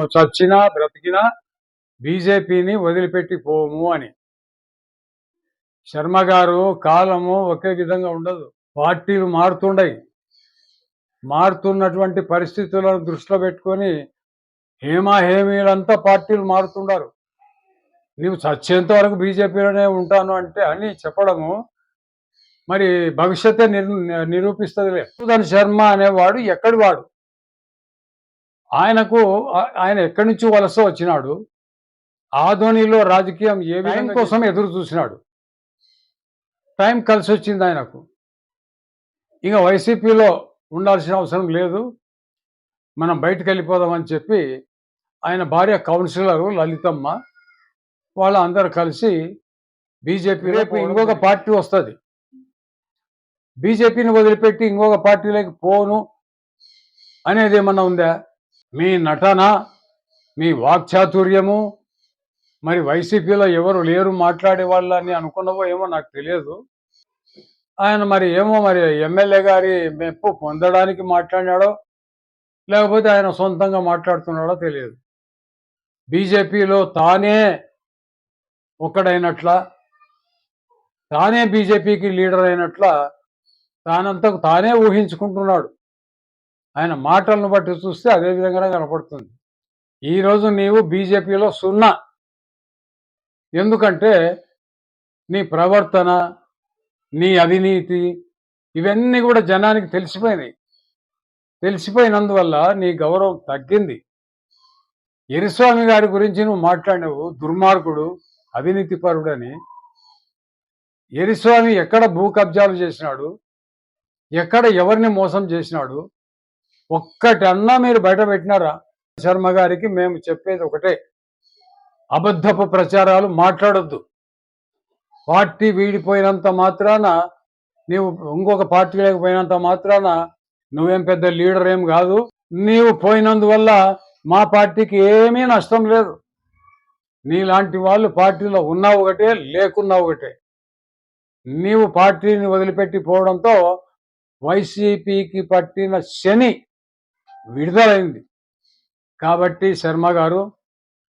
మేము చచ్చినా బ్రతికినా బీజేపీని వదిలిపెట్టి పోము అని. శర్మ గారు కాలము ఒకే విధంగా ఉండదు. పార్టీలు మారుతుండయి. మారుతున్నటువంటి పరిస్థితులను దృష్టిలో పెట్టుకొని హేమా హేమీలంతా పార్టీలు మారుతుండారు. నీవు చచ్చేంత వరకు బీజేపీలోనే ఉంటాను అంటే అని చెప్పడము మరి భవిష్యత్తే నిరూపిస్తుంది నిరూపిస్తుందిలే. సుధన్ శర్మ అనేవాడు ఎక్కడి వాడు ఆయనకు ఆయన ఎక్కడి నుంచి వలస వచ్చినాడు? ఆధోనిలో రాజకీయం ఏ టైం కోసం ఎదురు చూసినాడు. టైం కలిసి వచ్చింది ఆయనకు. ఇక వైసీపీలో ఉండాల్సిన అవసరం లేదు. మనం బయటకు వెళ్ళిపోదామని చెప్పి ఆయన భార్య కౌన్సిలరు లలితమ్మ వాళ్ళందరూ కలిసి బీజేపీ రేపు ఇంకొక పార్టీ వస్తుంది. బీజేపీని వదిలిపెట్టి ఇంకొక పార్టీలోకి పోను అనేది ఏమన్నా ఉందా? మీ నటన మీ వాక్చాతుర్యము మరి వైసీపీలో ఎవరు లేరు మాట్లాడే వాళ్ళని అనుకున్నవో ఏమో నాకు తెలియదు. ఆయన మరి ఏమో మరి ఎమ్మెల్యే గారి మెప్పు పొందడానికి మాట్లాడాడో లేకపోతే ఆయన సొంతంగా మాట్లాడుతున్నాడో తెలియదు. బీజేపీలో తానే ఒక్కడైనట్ల తానే బీజేపీకి లీడర్ అయినట్ల తానంతకు తానే ఊహించుకుంటున్నాడు. ఆయన మాటలను బట్టి చూస్తే అదే విధంగానే కనపడుతుంది. ఈరోజు నీవు బీజేపీలో సున్నా. ఎందుకంటే నీ ప్రవర్తన నీ అవినీతి ఇవన్నీ కూడా జనానికి తెలిసిపోయినాయి. తెలిసిపోయినందువల్ల నీ గౌరవం తగ్గింది. ఎరిస్వామి గారి గురించి నువ్వు మాట్లాడినవు దుర్మార్గుడు అవినీతిపరుడని ఎరిస్వామి ఎక్కడ భూ కబ్జాలు చేసినాడు? ఎక్కడ ఎవరిని మోసం చేసినాడు? ఒక్కటన్నా మీరు బయట పెట్టినారా? శర్మ గారికి మేము చెప్పేది ఒకటే. అబద్ధపు ప్రచారాలు మాట్లాడొద్దు. పార్టీ వీడిపోయినంత మాత్రాన నీవు ఇంకొక పార్టీ లేకపోయినంత మాత్రాన నువ్వేం పెద్ద లీడర్ ఏం కాదు. నీవు పోయినందువల్ల మా పార్టీకి ఏమీ నష్టం లేదు. నీలాంటి వాళ్ళు పార్టీలో ఉన్నా ఒకటే లేకున్నా ఒకటే. నీవు పార్టీని వదిలిపెట్టి పోవడంతో వైసీపీకి పట్టిన శని విడుదలైంది. కాబట్టి శర్మ గారు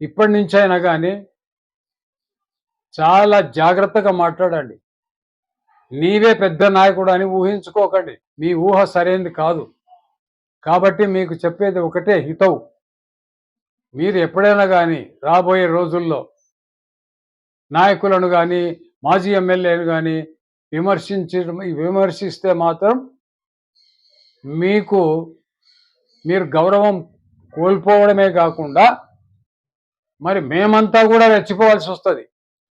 ఇప్పటి నుంచైనా అయినా కానీ చాలా జాగ్రత్తగా మాట్లాడండి. నీవే పెద్ద నాయకుడు అని ఊహించుకోకండి. మీ ఊహ సరైనది కాదు. కాబట్టి మీకు చెప్పేది ఒకటే హితవు. మీరు ఎప్పుడైనా కానీ రాబోయే రోజుల్లో నాయకులను కానీ మాజీ ఎమ్మెల్యేలు కానీ విమర్శించడం విమర్శిస్తే మాత్రం మీకు మీరు గౌరవం కోల్పోవడమే కాకుండా మరి మేమంతా కూడా రెచ్చిపోవాల్సి వస్తుంది.